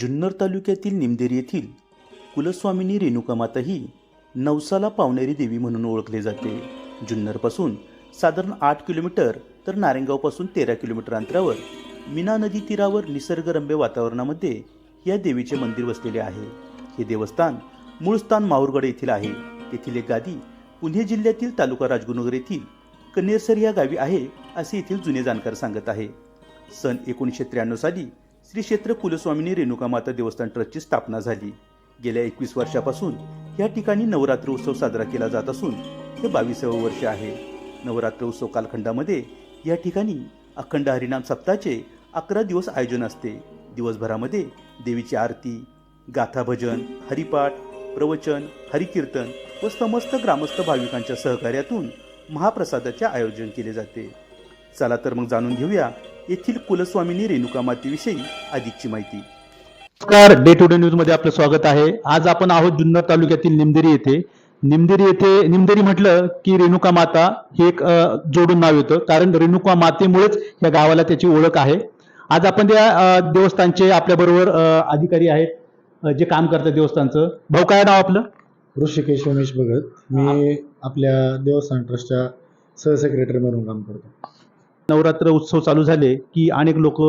जुन्नर तालुक्यातील निमदेरी येथील कुलस्वामिनी रेणुकामाता ही नवसाला पावणारी देवी म्हणून ओळखले जाते. जुन्नरपासून साधारण आठ किलोमीटर तर नारायणगावपासून तेरा किलोमीटर अंतरावर मीना नदी तीरावर निसर्गरम्य वातावरणामध्ये या देवीचे मंदिर वसलेले आहे. हे देवस्थान मूळ स्थान माहूरगड येथील आहे. तेथील एक गादी पुणे जिल्ह्यातील तालुका राजगुरुनगर येथील कन्नेरसर या गावी आहे असे येथील जुने जाणकार सांगत आहे. सन एकोणीसशे त्र्याण्णव साली श्री क्षेत्र कुलस्वामिनी रेणुका माता देवस्थान ट्रस्टची स्थापना झाली. गेल्या एकवीस वर्षापासून या ठिकाणी नवरात्र उत्सव साजरा केला जात असून हे बावीसावं वर्ष आहे. नवरात्र उत्सव कालखंडामध्ये या ठिकाणी अखंड हरिनाम सप्ताहाचे अकरा दिवस आयोजन असते. दिवसभरामध्ये देवीची आरती गाथा भजन हरिपाठ प्रवचन हरिकीर्तन व समस्त ग्रामस्थ भाविकांच्या सहकार्यातून महाप्रसादाचे आयोजन केले जाते. चला तर मग जाणून घेऊया येथील कुलस्वामिनी रेणुका मातेविषयी अधिकची माहिती. नमस्कार डे टू डे न्यूजमध्ये आपलं स्वागत आहे. आज आपण आहोत जुन्नर तालुक्यातील निमदेरी येथे. निमदेरी येथे निमदेरी म्हटलं की रेणुका माता हे एक जोडून नाव येतं. कारण रेणुका मातेमुळेच या गावाला त्याची ओळख आहे. आज आपण त्या देवस्थानचे आपल्या बरोबर अधिकारी आहेत जे काम करतात देवस्थानचं. भाऊ काय नाव आपलं? ऋषिकेश उमेश भगत. मी आपल्या देवस्थान ट्रस्टच्या सहसेक्रेटरी म्हणून काम करतो. नवरात्र उत्सव चालू झाले की अनेक लोक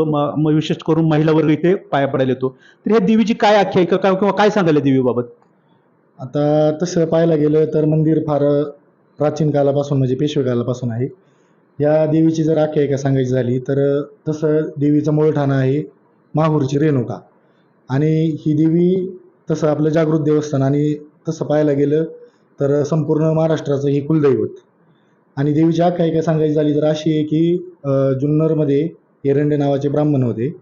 विशेष करून महिला वर्ग इथे पाया पडायला येतो. तर ह्या देवीची काय आख्यायिका का- किंवा काय सांगायला देवीबाबत? आता तसं पाहायला गेलं तर मंदिर फार प्राचीन कालापासून म्हणजे पेशवे कालापासून आहे. या देवीची जर आख्यायिका सांगायची झाली तर तसं देवीचं मूळ ठाणं आहे माहूरची रेणुका. आणि ही देवी तसं आपलं जागृत देवस्थान आणि तसं पाहायला गेलं तर संपूर्ण महाराष्ट्राचं ही कुलदैवत. आणि देवीची आख्यायिका सांगायची झाली तर अशी आहे की जुन्नरमध्ये एरंडे नावाचे ब्राह्मण होते.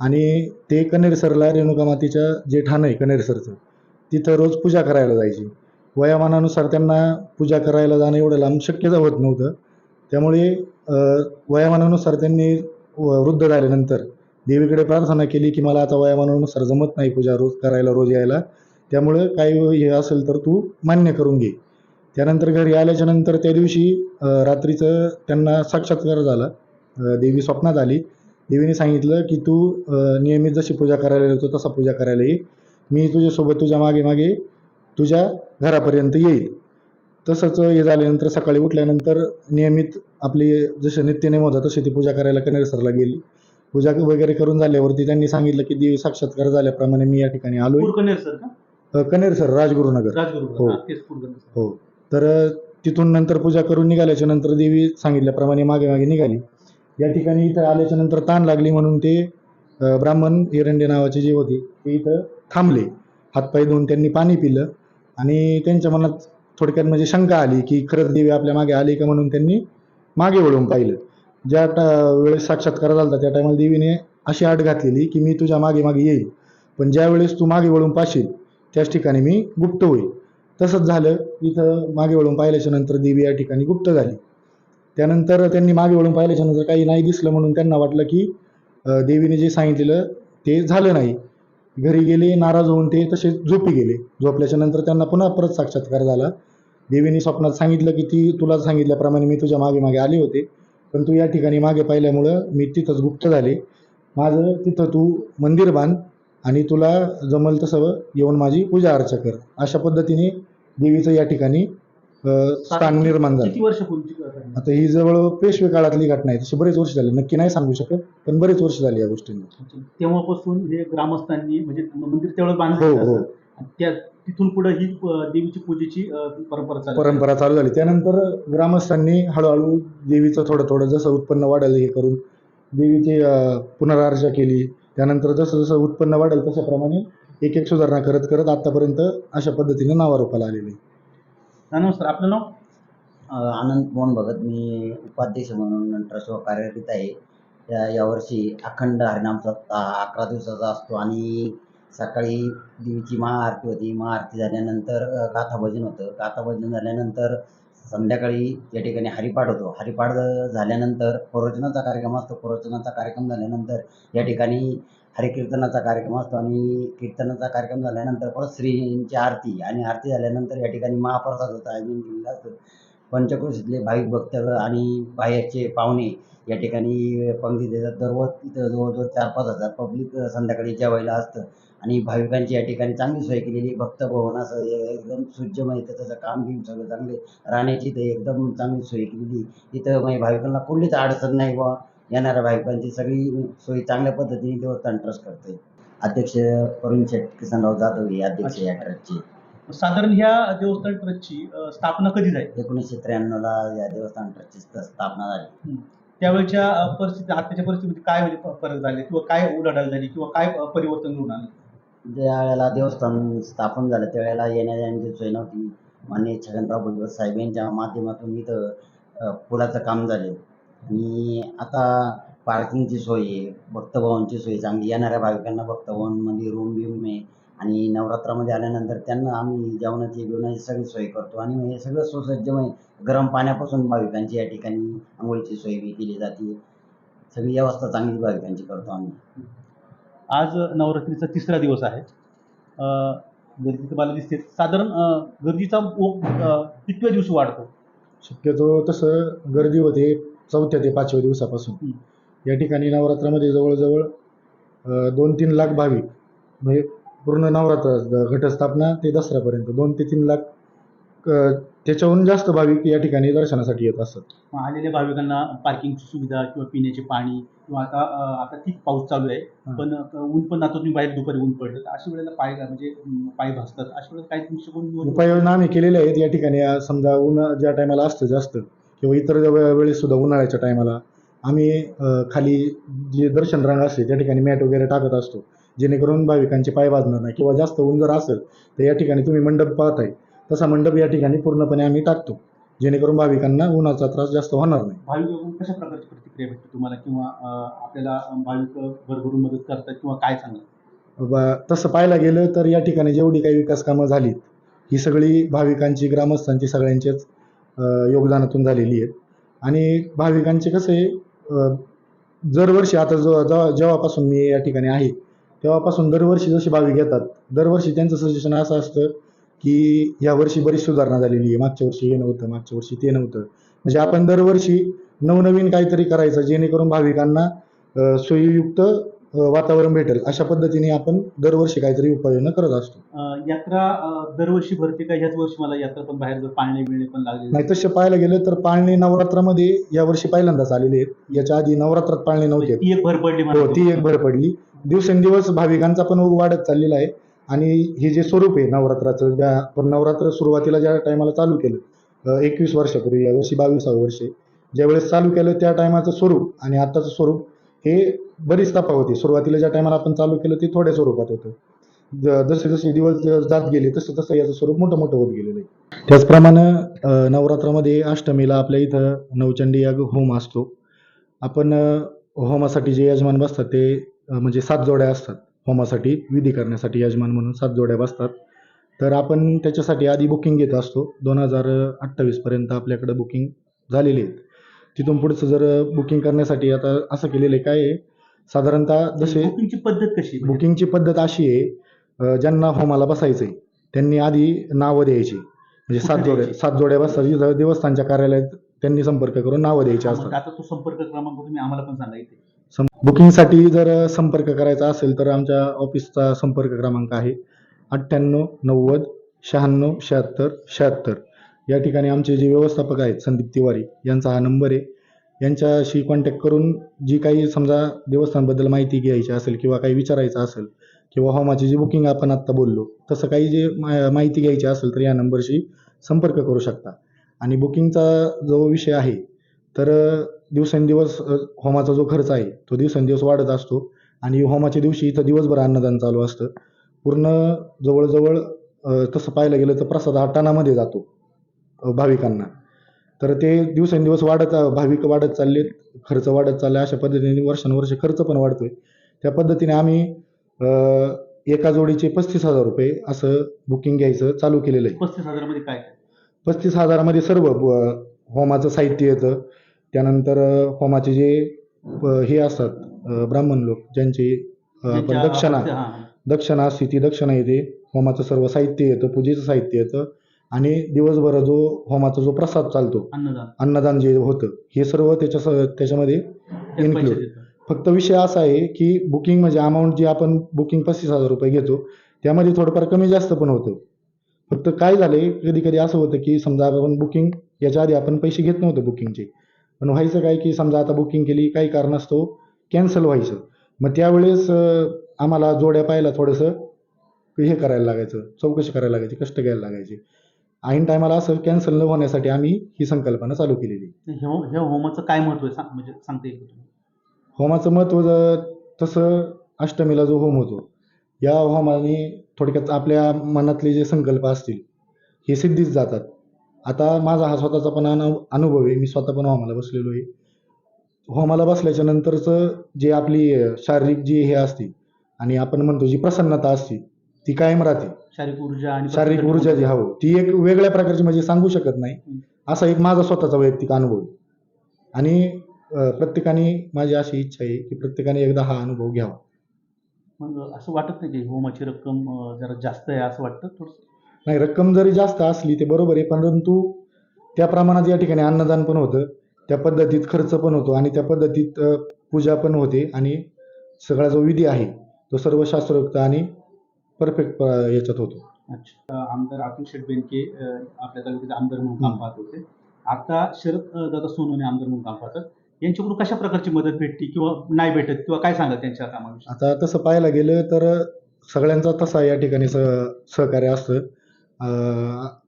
आणि ते कनेरसरला रेणुका मातेच्या जे ठाणं आहे कनेरसरचं तिथं रोज पूजा करायला जायची. वयामानानुसार त्यांना पूजा करायला जाणं एवढं लांब शक्य होत नव्हतं. त्यामुळे वयामानानुसार त्यांनी व- वृद्ध झाल्यानंतर देवीकडे प्रार्थना केली की मला आता वयामानानुसार जमत नाही पूजा रोज करायला रोज यायला. त्यामुळं काही हे असेल तर तू मान्य करून घे. त्यानंतर घरी आल्याच्यानंतर त्या दिवशी रात्रीचं त्यांना साक्षात्कार झाला. देवी स्वप्नात आली. देवीने सांगितलं की तू नियमित जशी पूजा करायला येतो तसा पूजा करायला ये. मी तुझ्यासोबत तुझ्या मागे मागे तुझ्या घरापर्यंत येईल. तसंच हे झाल्यानंतर सकाळी उठल्यानंतर नियमित आपली जसे नित्यनेम होता तशी ती पूजा करायला कनेरसरला गेली. पूजा वगैरे करून झाल्यावरती त्यांनी सांगितलं की देवी साक्षात्कार झाल्याप्रमाणे मी या ठिकाणी सर अं, कनेरसर राजगुरुनगर. राजगुरू हो. हो. तर तिथून नंतर पूजा करून निघाल्याच्या नंतर देवी सांगितल्याप्रमाणे मागे मागे निघाली. या ठिकाणी इथं आल्याच्यानंतर ताण लागली म्हणून ते ब्राह्मण एरंडे नावाचे जे होते ते इथं थांबले. हातपाय धुवून त्यांनी पाणी पिलं आणि त्यांच्या मनात थोडक्यात म्हणजे शंका आली की खरंच देवी आपल्या मागे आली का म्हणून त्यांनी मागे वळून पाहिलं. ज्या टा वेळेस साक्षात्कार झाला त्या टायमाला देवीने अशी आट घातलेली की मी तुझ्या मागे मागे येईल पण ज्या वेळेस तू मागे वळून पाशील त्याच ठिकाणी मी गुप्त होईल तसंच झालं. इथं मागे वळून पाहिल्याच्या नंतर देवी या ठिकाणी गुप्त झाली. त्यानंतर त्यांनी मागे वळून पाहिल्याच्या नंतर काही नाही दिसलं म्हणून त्यांना वाटलं की देवीने जे सांगितलेलं ते झालं नाही. घरी गेले नाराज होऊन ते तसे झोपी गेले. झोपल्याच्या नंतर त्यांना पुन्हा परत साक्षात्कार झाला. देवीने स्वप्नात सांगितलं की ती तुला सांगितल्याप्रमाणे मी तुझ्या मागे मागे आले होते. पण तू या ठिकाणी मागे पाहिल्यामुळं मी तिथंच गुप्त झाले. माझं तिथं तू मंदिर बांध आणि तुला जमल तसं येऊन माझी पूजा अर्चा कर. अशा पद्धतीने देवीचं या ठिकाणी अ, स्थान निर्माण झालं. किती वर्ष पूर्वीची घटना आहे? आता ही जवळ पेशवे काळातली घटना आहे तशी बरेच वर्ष झाली नक्की नाही सांगू शकत पण बरेच वर्ष झाली या गोष्टींना. तेव्हापासून हे ग्रामस्थांनी म्हणजे मंदिर तेवढं हो बांधलं हो आणि त्या तिथून पुढे ही अ, देवीची पूजेची अ, परंपरा चालू परंपरा चालू झाली. त्यानंतर ग्रामस्थांनी हळूहळू देवीचं थोडं थोडं जसं उत्पन्न वाढेल हे करून देवीची अ, पुनरार्चा केली. त्यानंतर जसं जसं उत्पन्न वाढेल तशाप्रमाणे एक एक सुधारणा करत करत आतापर्यंत अशा पद्धतीने नावारूपाला आलेली. नमस्कार आपलं नाव? आनंद मोहन भगत. मी उपाध्यक्ष म्हणून ट्रस्टवर कार्यरत आहे. या यावर्षी अखंड हरिनाम सप्ताह अकरा दिवसाचा असतो आणि सकाळी देवीची महाआरती होती. महाआरती झाल्यानंतर अ, गाथा भजन होतं. गाथा भजन झाल्यानंतर संध्याकाळी या ठिकाणी हरिपाठ होतो हरिपाठ झाल्यानंतर प्रवचनाचा कार्यक्रम असतो. प्रवचनाचा कार्यक्रम झाल्यानंतर या ठिकाणी हरिकीर्तनाचा कार्यक्रम असतो आणि कीर्तनाचा कार्यक्रम झाल्यानंतर परत श्रींची आरती आणि आरती झाल्यानंतर या ठिकाणी महाप्रसादाचं आयोजन केलेलं असतं. पंचक्रोशीतले भाविक भक्त आणि बाहेरचे पाहुणे या ठिकाणी पंक्ती देतात. दररोज तिथं जवळजवळ चार पाच हजार पब्लिक संध्याकाळी जेवायला असतं आणि भाविकांची या ठिकाणी चांगली सोय केलेली. भक्त भवन असं एकदम सूज्यमय त्याचं काम बिम सगळं चांगले राहण्याची ते एकदम चांगली सोय केलेली. इथं म्हणजे भाविकांना कुठलीच अडचण नाही बुवा. येणाऱ्या भाविकांची सगळी सोय चांगल्या पद्धतीने देवस्थान ट्रस्ट करते अध्यक्ष वरुण शेठ किसनराव जाधव हे अध्यक्ष या ट्रस्टचे साधारण ह्या देवस्थान ट्रस्टची स्थापना कधी झाली? एकोणीसशे त्र्याण्णवला या देवस्थान ट्रस्टची स्त- स्थापना झाली. त्यावेळच्या अ, परिस्थिती आताच्या परिस्थितीमध्ये काय म्हणजे फ- फरक झाले किंवा काय उलाढाल झाली किंवा काय अ, परिवर्तन घडून आलं? ज्या वेळेला देवस्थान स्थापन झालं त्यावेळेला येण्या जाण्याची सोय नव्हती. माननीय छगनराव भुजबळ साहेब यांच्या माध्यमातून इथं अ, पुलाचं काम झाले. आणि आता पार्किंगची सोय आहे भक्तभवनची सोय चांगली. येणाऱ्या भाविकांना भक्तभवनमध्ये रूम बिम आहे आणि नवरात्रामध्ये आल्यानंतर त्यांना आम्ही जेवणाची बिवणाची सगळी सोय करतो. आणि हे सगळं सुसज्जमय गरम पाण्यापासून भाविकांची या ठिकाणी आंघोळीची सोय बी केली जाते. सगळी व्यवस्था चांगली भाविकांची करतो आम्ही. आज नवरात्रीचा तिसरा दिवस आहे. अ, गर्दी तर मला दिसते साधारण गर्दीचा कितव्या दिवशी वाढतो? शक्यतो तसं गर्दी होते चौथ्या ते पाचव्या दिवसापासून. या ठिकाणी नवरात्रामध्ये जवळजवळ दोन तीन लाख भाविक म्हणजे पूर्ण नवरात्र घटस्थापना ते दसऱ्यापर्यंत दोन ते तीन लाख त्याच्याहून जास्त भाविक या ठिकाणी दर्शनासाठी येत असतात. आलेल्या भाविकांना पार्किंगची सुविधा किंवा पिण्याचे पाणी किंवा आता आता ठीक पाऊस चालू आहे. पण ऊन पण आता तुम्ही बाहेर दुपारी ऊन पडलं अशा वेळेला पाय म्हणजे पाय भासतात. अशा वेळेला काही तुमची कोण निवड- उपाययोजना आम्ही केलेल्या आहेत या ठिकाणी. समजा उन्हा ज्या टायमाला असतं जास्त किंवा इतर वे- वेळेस सुद्धा उन्हाळ्याच्या टायमाला आम्ही खाली जे दर्शन रांग असते त्या ठिकाणी मॅट वगैरे टाकत असतो. जेणेकरून भाविकांचे पाय भाजणार नाही. किंवा जास्त ऊन जर असेल तर या ठिकाणी तुम्ही मंडप पाहताय. तसा मंडप या ठिकाणी पूर्णपणे आम्ही टाकतो. जेणेकरून भाविकांना उन्हाचा त्रास जास्त होणार नाही. भाविक कशा प्रकारची प्रतिक्रिया भेटते तुम्हाला? किंवा आपल्याला भाविक भरभरून मदत करतात किंवा काय सांगा तसं पाहायला गेलं तर या ठिकाणी जेवढी काही विकास कामं झालीत ही सगळी भाविकांची ग्रामस्थांची सगळ्यांचेच योगदानातून झालेली आहेत. आणि भाविकांचे कसं आहे दरवर्षी आता जो जेव्हापासून मी या ठिकाणी आहे तेव्हापासून दरवर्षी जसे भाविक येतात दरवर्षी त्यांचं सजेशन असं असतं की यावर्षी बरीच सुधारणा झालेली आहे. मागच्या वर्षी हे नव्हतं मागच्या वर्षी ते नव्हतं. म्हणजे आपण दरवर्षी नवनवीन काहीतरी करायचं जेणेकरून भाविकांना सोयीयुक्त वातावरण भेटेल. अशा पद्धतीने आपण दरवर्षी काहीतरी उपाययोजना करत असतो. अ, यात्रा अ, दरवर्षी भरते का? ह्याच वर्षी मला यात्रा पण बाहेर जर पाळणे बिळणे पण लागले नाही तसे पाहायला गेलं तर पाळणे नवरात्रामध्ये यावर्षी पहिल्यांदाच आलेले आहेत. याच्या आधी नवरात्रात पाळणे नव्हते. ती एक भर पडली हो ती एक भर पडली. दिवसेंदिवस भाविकांचा पण ओघ वाढत चाललेला आहे. आणि हे जे स्वरूप आहे नवरात्राचं ज्या पण नवरात्र सुरुवातीला ज्या टायमाला चालू केलं एकवीस वर्षापूर्वी या वर्षी बावीसावं वर्षे ज्यावेळेस चालू केलं त्या टायमाचं स्वरूप आणि आत्ताचं स्वरूप हे बरीच तफावत होती. सुरुवातीला ज्या टायमाला आपण चालू केलं ते थोड्या स्वरूपात होतं. ज- जसे जसे दिवस जात गेले तसं तसं याचं स्वरूप मोठं मोठं होत गेलेलं आहे. त्याचप्रमाणे नवरात्रामध्ये अष्टमीला आपल्या इथं नवचंडी याग होम असतो. आपण होमासाठी जे यजमान बसतात ते म्हणजे सात जोड्या असतात. होमासाठी विधी करण्यासाठी यजमान म्हणून सात जोड्या बसतात. तर आपण त्याच्यासाठी आधी बुकिंग घेत असतो. दोन हजार अठ्ठावीसपर्यंत आपल्याकडे बुकिंग झालेली आहेत. तिथून पुढचं जर बुकिंग करण्यासाठी आता असं केलेलं आहे काय आहे? साधारणतः जसे बुकिंगची पद्धत कशी म्हणजे बुकिंगची पद्धत अशी आहे अ, ज्यांना होमाला बसायचं आहे त्यांनी आधी नावं द्यायची. म्हणजे सात कुठे जोड्या द्यायची? सात जोड्या बसतात इथं देवस्थानच्या कार्यालयात त्यांनी संपर्क करून नावं द्यायची असतात. आता तो संपर्क क्रमांक तुम्ही आम्हाला पण सांगा इथे. बुकिंगसाठी जर संपर्क करायचा असेल तर आमच्या ऑफिसचा संपर्क क्रमांक आहे अठ्ठ्याण्णव नव्वद शहाण्णव शहात्तर शहात्तर. या ठिकाणी आमचे जे व्यवस्थापक आहेत संदीप तिवारी यांचा हा नंबर आहे. यांच्याशी कॉन्टॅक्ट करून जी काही समजा देवस्थानबद्दल माहिती घ्यायची असेल किंवा काही विचारायचं असेल किंवा होमाची जी बुकिंग आपण आत्ता बोललो तसं काही जे मा- माहिती घ्यायची असेल तर या नंबरशी संपर्क करू शकता. आणि बुकिंगचा जो विषय आहे तर दिवसेंदिवस होमाचा जो खर्च आहे तो दिवसेंदिवस वाढत असतो. आणि होमाच्या दिवशी इथं दिवसभर अन्नदान चालू असतं. पूर्ण जवळजवळ तसं पाहायला गेलं तर प्रसाद हा टनामध्ये जातो भाविकांना. तर ते दिवसेंदिवस वाढत भाविक वाढत चाललेत खर्च वाढत चालला अशा पद्धतीने वर्षानुवर्ष खर्च पण वाढतोय. त्या पद्धतीने आम्ही एका जोडीचे पस्तीस हजार रुपये असं बुकिंग घ्यायचं चालू केलेलं आहे. पस्तीस हजारामध्ये काय? पस्तीस हजारामध्ये सर्व होमाचं साहित्य येतं. त्यानंतर होमाचे जे हे असतात ब्राह्मण लोक ज्यांची आपण दक्षिणा. दक्षिणा असते ती दक्षिणा येते. होमाचं सर्व साहित्य येतं पूजेचं साहित्य येतं. आणि दिवसभर जो होमाचा जो प्रसाद चालतो अन्नदान. अन्नदान जे होतं हे सर्व त्याच्या स- त्याच्यामध्ये त्यात देतात. फक्त विषय असा आहे की बुकिंग म्हणजे अमाऊंट जी आपण बुकिंग पस्तीस हजार रुपये घेतो त्यामध्ये थोडंफार कमी जास्त पण होतं. फक्त काय झालंय कधी कधी असं होतं की समजा आपण बुकिंग याच्या आधी आपण पैसे घेत नव्हतो बुकिंगचे पण व्हायचं काय की समजा आता बुकिंग केली काही कारणास्तव कॅन्सल व्हायचं. मग त्यावेळेस अं, आम्हाला जोड्या पाहायला थोडंसं हे करायला लागायचं चौकशी करायला लागायची कष्ट घ्यायला लागायचे. ऐन टायमाला असं कॅन्सल न होण्यासाठी आम्ही ही संकल्पना चालू केलेली. हे होमाचं काय महत्त्व आहे? सांग- म्हणजे सांगता येईल का तुम्ही? होमाचं महत्त्व ज- तसं अष्टमीला जो होम होतो या होमाने थोडक्यात आपल्या मनातले जे संकल्प असतील हे सिद्धीच जातात. आता माझा हा स्वतःचा पण अनु अनुभव आहे. मी स्वतः पण होमाला बसलेलो आहे. होमाला बसल्याच्या नंतरचं जे आपली अं, शारीरिक जी हे असते आणि आपण म्हणतो जी प्रसन्नता असते ती कायम राहते. शारीरिक ऊर्जा आणि शारीरिक ऊर्जा जी हवं ती एक वेगळ्या प्रकारची म्हणजे सांगू शकत नाही. असा एक माझा स्वतःचा वैयक्तिक अनुभव आहे. आणि अं, प्रत्येकाने माझी अशी इच्छा आहे की प्रत्येकाने एकदा हा अनुभव घ्यावा. मग असं वाटत नाही की होमाची रक्कम अं, जरा जास्त आहे असं वाटतं थोडं नाही रक्कम जरी जास्त असली ते बरोबर आहे परंतु त्या प्रमाणात या ठिकाणी अन्नदान पण होतं त्या पद्धतीत खर्च पण होतो आणि त्या पद्धतीत अ, पूजा पण होते आणि सगळा जो विधी आहे तो सर्व शास्त्रोक्त आणि परफेक्ट याच्यात होतो. अच्छा. आमदार अतुल शेठ बेनके आपल्या तालुक्याचे आमदार म्हणून काम पाहत होते. आता शरद दादा सोनवणे आमदार म्हणून काम पाहतात. यांच्याकडून कशा प्रकारची मदत भेटते किंवा नाही भेटत किंवा काय सांगा त्यांच्या कामाविषयी? आता तसं पाहायला गेलं तर सगळ्यांचा तसा या ठिकाणी सह सहकार्य असतं.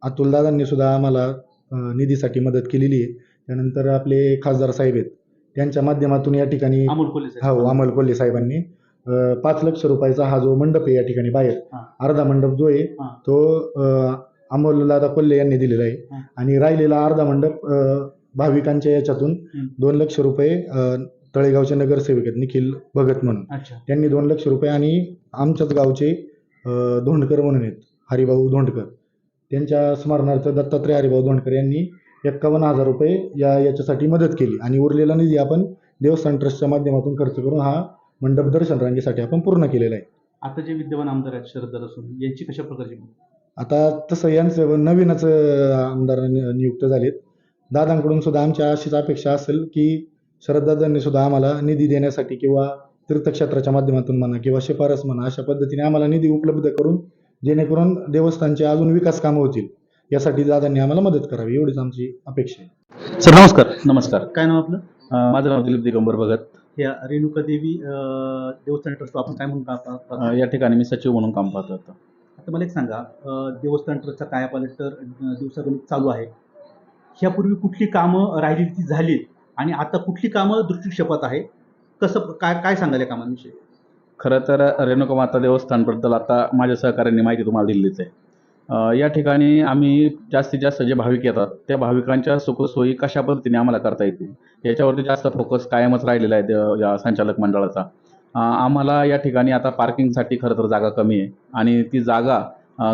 अतुलदादांनी सुद्धा आम्हाला निधीसाठी मदत केलेली आहे. त्यानंतर आपले खासदार साहेब आहेत. त्यांच्या माध्यमातून या ठिकाणी अमोल कोल्हे. हो अमोल कोल्हे साहेबांनी पाच लक्ष रुपयाचा हा जो मंडप आहे या ठिकाणी बाहेर. अर्धा मंडप जो आहे. तो अं, अमोल दादा कोल्हे यांनी दिलेला आहे. आणि राहिलेला अर्धा मंडप भाविकांच्या याच्यातून. दोन लक्ष रुपये तळेगावचे नगरसेवक आहेत निखिल भगत म्हणून त्यांनी दोन लक्ष रुपये आणि आमच्याच गावचे धोंडकर म्हणून आहेत हरिभाऊ धोंडकर त्यांच्या स्मरणार्थ दत्तात्रय हरिभाऊ धोंडकर यांनी एक्कावन्न हजार रुपये या याच्यासाठी मदत केली आणि उरलेला निधी आपण देवस्थान ट्रस्टच्या माध्यमातून खर्च करून हा मंडप दर्शन रांगेसाठी आपण पूर्ण केलेला आहे. आता जे विद्यमान आमदार आहेत शरद दादा सोनवणे यांची कशा प्रकारची? आता तसं यांचं नवीनच आमदार नि- नियुक्त झालेत. दादांकडून सुद्धा आमच्या अशीच अपेक्षा असेल की शरददादांनी सुद्धा आम्हाला निधी देण्यासाठी किंवा तीर्थक्षेत्राच्या माध्यमातून म्हणा किंवा शिफारस म्हणा अशा पद्धतीने आम्हाला निधी उपलब्ध करून जेणेकरून देवस्थानचे अजून विकास कामं होतील यासाठी दादांनी आम्हाला मदत करावी एवढीच आमची अपेक्षा आहे. सर नमस्कार. नमस्कार. काय नाव आपलं? अं, माझं नाव दिलीप दिगंबर भगत. या रेणुका देवी देवस्थान ट्रस्ट आपण काय म्हणून काम पाहतात अं, या ठिकाणी मी सचिव म्हणून काम पाहत होतो आता मला एक सांगा अं, देवस्थान ट्रस्टचा कायापालट तर अं, दिवसागणिक चालू आहे. ह्यापूर्वी कुठली कामं राहिली ती झाली आणि आता कुठली कामं दृष्टिक्षेपात आहे? कसं काय काय सांगाल या कामांविषयी? खरं तर रेणुका माता देवस्थानबद्दल आता माझ्या सहकार्यांनी माहिती तुम्हाला दिलीच आहे. या ठिकाणी आम्ही जास्तीत जास्त जे भाविक येतात त्या भाविकांच्या सुखसोयी कशा पद्धतीने आम्हाला करता येतील? याच्यावरती जास्त फोकस कायमच राहिलेला आहे या संचालक मंडळाचा. आम्हाला या ठिकाणी आता पार्किंगसाठी खरं तर जागा कमी आहे आणि ती जागा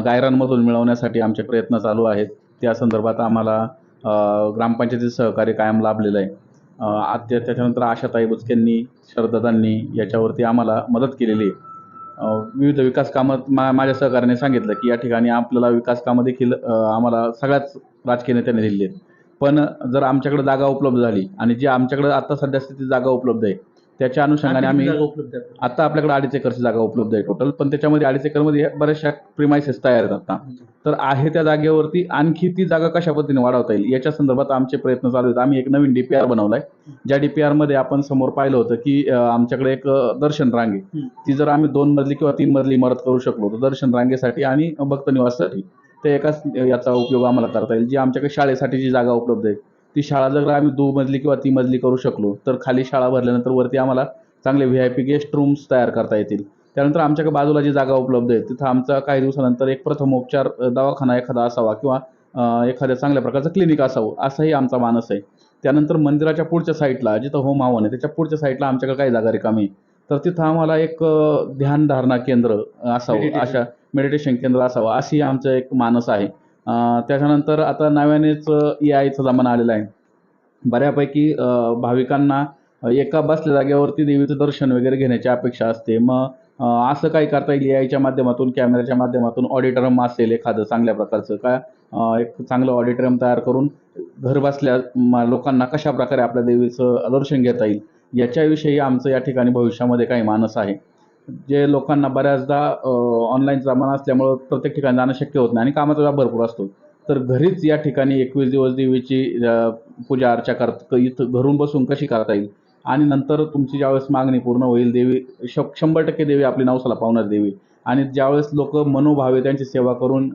गायरांमधून मिळवण्यासाठी आमचे प्रयत्न चालू आहेत. त्या संदर्भात आम्हाला ग्रामपंचायतीचं सहकार्य कायम लाभलेलं आहे. आत्या आत्य त्याच्यानंतर आशाताई बुचकेंनी शरददांनी याच्यावरती आम्हाला मदत केलेली आहे. विविध विकास कामात मा माझ्या सहकार्याने सांगितलं की या ठिकाणी आपल्याला विकास कामं देखील आम्हाला सगळ्याच राजकीय नेत्यांनी दिलेली आहेत. पण जर आमच्याकडे जागा उपलब्ध झाली आणि जी आमच्याकडे आत्ता सध्या स्थिती जागा उपलब्ध आहे त्याच्या अनुषंगाने आम्ही उपलब्ध? आता आपल्याकडे अडीच एकरची जागा उपलब्ध आहे टोटल पण त्याच्यामध्ये अडीच एकरमध्ये बऱ्याचशा प्रिमायसेस तयार आहेत आता. तर आहे त्या जागेवरती आणखी ती जागा कशा पद्धतीने वाढवता येईल? याच्या संदर्भात आमचे प्रयत्न चालू आहेत. आम्ही एक नवीन डी पी आर बनवलाय. ज्या डी पी आरमध्ये आपण समोर पाहिलं होतं की आमच्याकडे एक दर्शन रांगे. ती जर आम्ही दोन मजली किंवा तीन मजली इमारत करू शकलो तर दर्शन रांगेसाठी आणि भक्त निवासासाठी ते एकाच याचा उपयोग आम्हाला करता येईल जी आमच्याकडे शाळेसाठी जी जागा उपलब्ध आहे. ती शाळा जर आम्ही दो मजली किंवा ती मजली करू शकलो तर खाली शाळा भरल्यानंतर वरती आम्हाला चांगले V I P guest rooms तयार करता येतील त्यानंतर आमच्याकडे बाजूला जी जागा उपलब्ध आहे तिथं आमचा काही दिवसानंतर एक प्रथमोपचार दवाखाना एखादा असावा किंवा एखाद्या चांगल्या प्रकारचं क्लिनिक असावं असाही आमचा मानस आहे त्यानंतर मंदिराच्या पुढच्या साईडला जिथं होम हवन आहे त्याच्या पुढच्या साईडला आमच्याकडे काही जागा रिकामी. तर तिथं आम्हाला एक ध्यानधारणा केंद्र असावं. अशा मेडिटेशन केंद्र असावं अशी आमचं एक मानस आहे त्याच्यानंतर आता नव्यानेच ए आयचा जमाना आलेला आहे. बऱ्यापैकी भाविकांना एका बसल्या जागेवरती देवीचं दर्शन वगैरे घेण्याची अपेक्षा असते. मग असं काही करता येईल याच्या माध्यमातून कॅमेऱ्याच्या माध्यमातून ऑडिटोरियम असेल एखादं चांगल्या प्रकारचं का? एक चांगलं ऑडिटोरियम तयार करून घरबसल्या बसल्या लोकांना कशा प्रकारे आपल्या देवीचं दर्शन घेता येईल याच्याविषयी आमचं या ठिकाणी भविष्यामध्ये काही मानस आहे. जे लोकांना बऱ्याचदा ऑनलाईन जमाना असल्यामुळं प्रत्येक ठिकाणी जाणं शक्य होत नाही आणि कामाचा व्याप भरपूर असतो. तर घरीच या ठिकाणी एकवीस दिवस देवीची पूजा अर्चा करत इथं घरून बसून कशी करता येईल? आणि नंतर तुमची ज्यावेळेस मागणी पूर्ण होईल देवी श शंभर टक्के देवी आपली नवसाला पावणार देवी. आणि ज्यावेळेस लोक मनोभावे त्यांची सेवा करून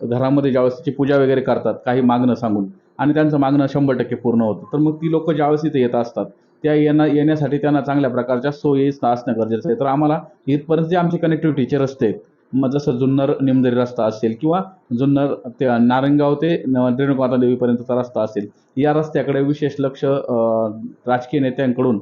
घरामध्ये ज्यावेळेस तिची पूजा वगैरे करतात काही मागणं सांगून आणि त्यांचं मागणं शंभर टक्के पूर्ण होतं. तर मग ती लोक ज्यावेळेस इथे येत असतात त्या येणं येण्यासाठी त्यांना चांगल्या प्रकारच्या सोयी असणं गरजेचं आहे. तर आम्हाला इथपर्यंत जे आमचे कनेक्टिव्हिटीचे रस्ते आहेत मग जसं जुन्नर निमदरी रस्ता असेल किंवा जुन्नर ते नारंगाव ते रेणुकाता देवीपर्यंतचा रस्ता असेल या रस्त्याकडे विशेष लक्ष राजकीय नेत्यांकडून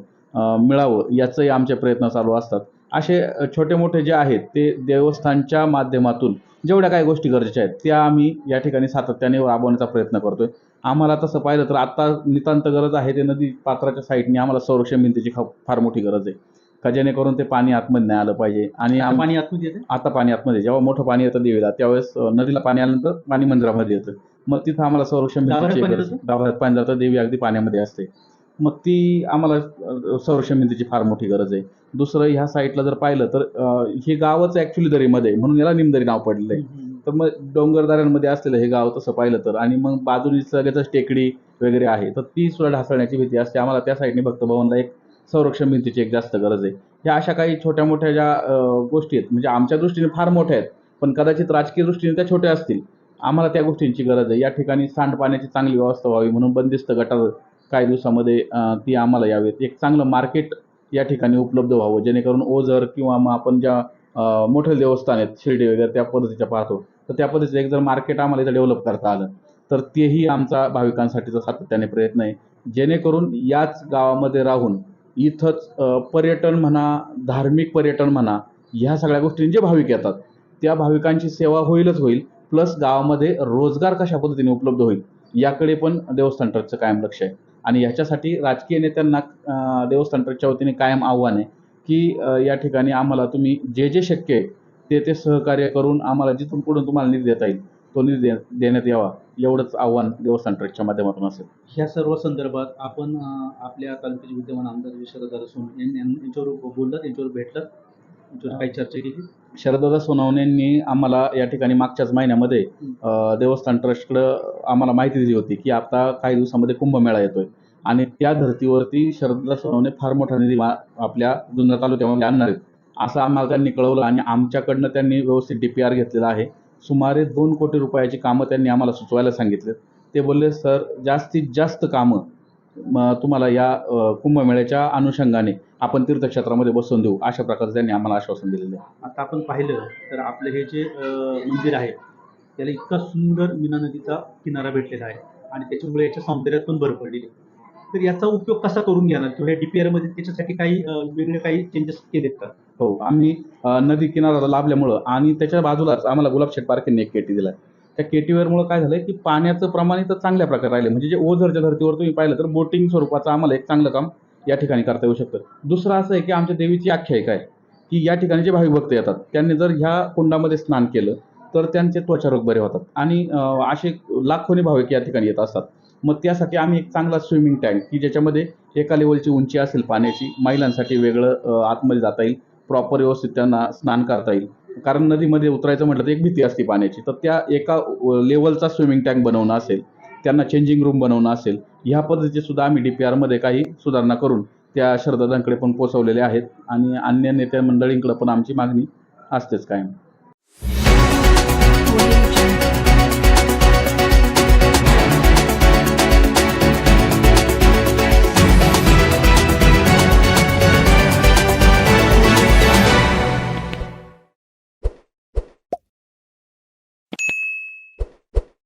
मिळावं याचंही आमचे प्रयत्न चालू असतात. असे छोटे मोठे जे आहेत ते देवस्थानच्या माध्यमातून जेवढ्या काही गोष्टी गरजेच्या आहेत त्या आम्ही या ठिकाणी सातत्याने राबवण्याचा प्रयत्न करतोय. आम्हाला तसं पाहिलं तर आता नितांत गरज आहे ते नदी पात्राच्या साईडने आम्हाला संरक्षण भिंतीची ख- फार मोठी गरज आहे. का जेणेकरून ते पाणी आतमध्ये नाही आलं पाहिजे. आणि आम- पाणी आतमध्ये येते? आता पाणी आतमध्ये जेव्हा मोठं पाणी येतं देवीला त्यावेळेस अ, नदीला पाणी आल्यानंतर पाणी मंदिरामध्ये येतं. मग तिथं आम्हाला संरक्षण भिंतीची पाणी गरज जातं? पाणी जातं देवी अगदी पाण्यामध्ये असते. मग ती आम्हाला अ, संरक्षण भिंतीची फार मोठी गरज आहे. दुसरं ह्या साईडला जर पाहिलं तर अ, हे गावच ॲक्च्युली दरीमध्ये आहे. म्हणून याला निमदरी नाव पडलेलं आहे तर मग डोंगरदऱ्यांमध्ये असलेलं हे गाव तसं पाहिलं तर. आणि मग बाजूनी सगळ्याच टेकडी वगैरे आहे. तर ती सुद्धा ढासळण्याची भीती असते. आम्हाला त्या साईडने भक्त भवनला एक संरक्षण भिंतीची एक जास्त गरज आहे. ह्या अशा काही छोट्या मोठ्या ज्या गोष्टी आहेत म्हणजे आमच्या दृष्टीने फार मोठ्या आहेत पण कदाचित राजकीय दृष्टीने त्या छोट्या असतील. आम्हाला त्या गोष्टींची गरज आहे. या ठिकाणी सांडपाण्याची चांगली व्यवस्था व्हावी म्हणून बंदिस्त गटार काही दिवसामध्ये ती आम्हाला यावेत. एक चांगलं मार्केट या ठिकाणी उपलब्ध व्हावं जेणेकरून ओझर किंवा मग आपण ज्या मोठे देवस्थान आहेत शिर्डी वगैरे त्या पद्धतीच्या पाहतो. तर त्या पद्धतीचं एक जर मार्केट आम्हाला इथं डेव्हलप करता आलं तर तेही आमचा भाविकांसाठीचा सातत्याने प्रयत्न आहे. जेणेकरून याच गावामध्ये राहून इथंच पर्यटन म्हणा धार्मिक पर्यटन म्हणा ह्या सगळ्या गोष्टी जे भाविक येतात त्या भाविकांची सेवा होईलच होईल प्लस गावामध्ये रोजगार कशा पद्धतीने उपलब्ध होईल याकडे पण देवस्थान ट्रस्टचं कायम लक्ष आहे. आणि ह्याच्यासाठी राजकीय नेत्यांना देवस्थान ट्रस्टच्या वतीने कायम आव्हान आहे की या ठिकाणी आम्हाला तुम्ही जे जे शक्य आहे ते ते सहकार्य करून आम्हाला जिथून पुढून तुम्हाला निधी देता येईल तो निधी दे देण्यात यावा एवढंच आव्हान देवस्थान ट्रस्टच्या माध्यमातून असेल. ह्या सर्व संदर्भात आपण आपल्या तालुक्याचे विद्यमान आमदार शरद सोन यांनी यांच्यावर बोललात यांच्यावर भेटलात काही चर्चा केली. शरददादा सोनवणेंनी आम्हाला या ठिकाणी मागच्याच महिन्यामध्ये देवस्थान ट्रस्टकडं आम्हाला माहिती दिली होती की आता काही दिवसामध्ये कुंभमेळा येतोय. आणि त्या धर्तीवरती शरददादा सोनवणे फार मोठा निधी आपल्या जुन्नर तालुक्यामध्ये आणणार आहेत. असं आम्हाला त्यांनी कळवलं आणि आमच्याकडनं त्यांनी व्यवस्थित डी पी आर घेतलेला आहे. सुमारे दोन कोटी रुपयाची कामं त्यांनी आम्हाला सुचवायला सांगितले ते बोलले सर जास्तीत जास्त कामं म, तुम्हाला या कुंभमेळ्याच्या अनुषंगाने आपण तीर्थक्षेत्रामध्ये बसवून देऊ. अशा प्रकारचं त्यांनी आम्हाला आश्वासन दिलेलं आहे. आता आपण पाहिलं तर आपलं हे जे मंदिर आहे त्याला इतका सुंदर मीना नदीचा किनारा भेटलेला आहे आणि त्याच्यामुळे याच्या सौंदर्यात पण भर पडलेली आहे. तर याचा उपयोग कसा करून घेणार? किंवा डी पी त्याच्यासाठी काही वेगळे काही चेंजेस केलेत का? हो आम्ही नदी किनाऱ्याला लाभल्यामुळं आणि त्याच्या बाजूलाच आम्हाला गुलाबशेठ पार्किंग एक केटी दिला त्या केटीवेअरमुळं काय झालं की पाण्याचं प्रमाण इथं चांगल्या प्रकारे राहिलं म्हणजे जे ओझरच्या धर्तीवर तुम्ही पाहिलं तर बोटिंग स्वरूपाचं आम्हाला एक चांगलं काम या ठिकाणी करता येऊ शकतं. दुसरं असं आहे की आमच्या देवीची आख्यायिका आहे की या ठिकाणी जे भाविक भक्त येतात त्यांनी जर ह्या कुंडामध्ये स्नान केलं तर त्यांचे त्वचारोग बरे होतात. आणि असे लाखोनी भाविक या ठिकाणी येत असतात. मग त्यासाठी आम्ही एक चांगला स्विमिंग टँक की ज्याच्यामध्ये एका लेवलची उंची असेल पाण्याची महिलांसाठी वेगळं आतमध्ये जाता येईल. प्रॉपर व्यवस्थित त्यांना स्नान करता येईल. कारण नदीमध्ये उतरायचं म्हटलं तर एक भीती असते पाण्याची. तर त्या एका लेवलचा स्विमिंग टँक बनवणं असेल त्यांना चेंजिंग रूम बनवणं असेल ह्या पद्धतीचे सुद्धा आम्ही डी पी आरमध्ये काही सुधारणा करून त्या शरदादांकडे पण पोचवलेल्या आहेत. आणि अन्य नेत्या मंडळींकडे पण आमची मागणी असतेच कायम.